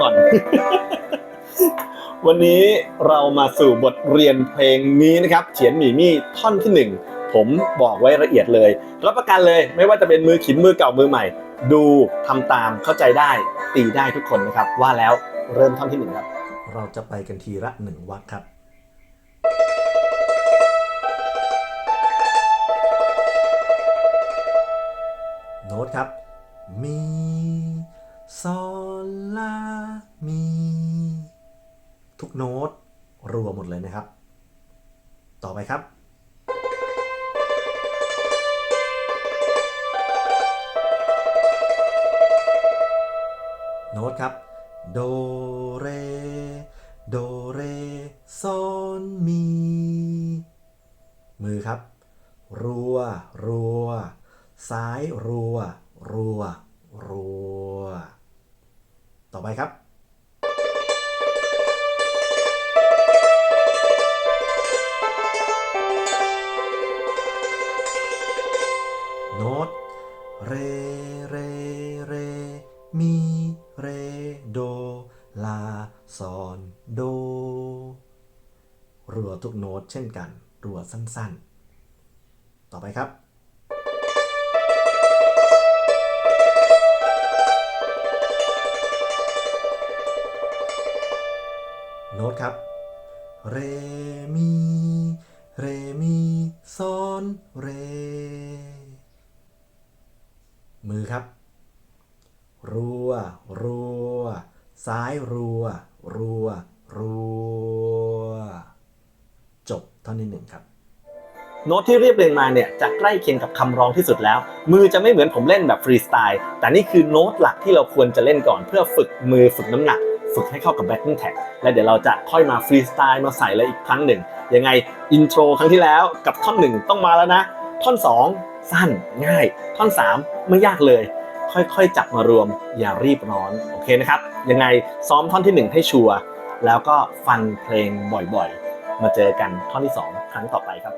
ก่อน วันนี้เรามาสู่บทเรียนเพลงนี้นะครับเขียนหมีมี่ท่อนที่หนึ่งผมบอกไว้ละเอียดเลย รับประกันเลยไม่ว่าจะเป็นมือขินมือเก่ามือใหม่ ดูทำตามเข้าใจได้ตีได้ทุกคนนะครับ ว่าแล้วเริ่มท่อนที่หนึ่งครับ เราจะไปกันทีละหนึ่งวักครับโน้ตครับ มีซอลลา มี ทุกโน้ตรวมหมดเลยนะครับ ต่อไปครับ โน้ตครับ โด เร โด เรซอนมี มือครับ รัว รัว ซ้าย รัว รัว รัว ต่อไปครับ โน้ต เร เร เร มี เร โด ลา ซอน โด รัวทุกโน้ตเช่นกัน รัวสั้นๆ ต่อไปครับโน้ตครับ เร มี เร มี ซอน เร มือครับ รัว รัว ซ้ายรัว รัว รัว จบท่อนที่หนึ่งครับ โน้ตที่เรียบเรียงมาเนี่ยจะใกล้เคียงกับคำร้องที่สุดแล้ว มือจะไม่เหมือนผมเล่นแบบฟรีสไตล์ แต่นี่คือโน้ตหลักที่เราควรจะเล่นก่อน เพื่อฝึกมือฝึกน้ำหนัก ฝึกให้เข้ากับแบ็คกิ้งแท็กและเดี๋ยวเราจะค่อยมาฟรีสไตล์มาใส่เลยอีกครั้งหนึ่งยังไงอินโทรครั้งที่แล้วกับท่อนหนึ่งต้องมาแล้วนะ ท่อน 2 สั้นง่าย ท่อน 3 ไม่ยากเลย ค่อยๆ จับมารวมอย่ารีบร้อนโอเคนะครับ ยังไงซ้อมท่อนที่ 1 ให้ชัวร์แล้วก็ฟังเพลงบ่อยๆ มาเจอกันท่อนที่ 2 ครั้งต่อไปครับ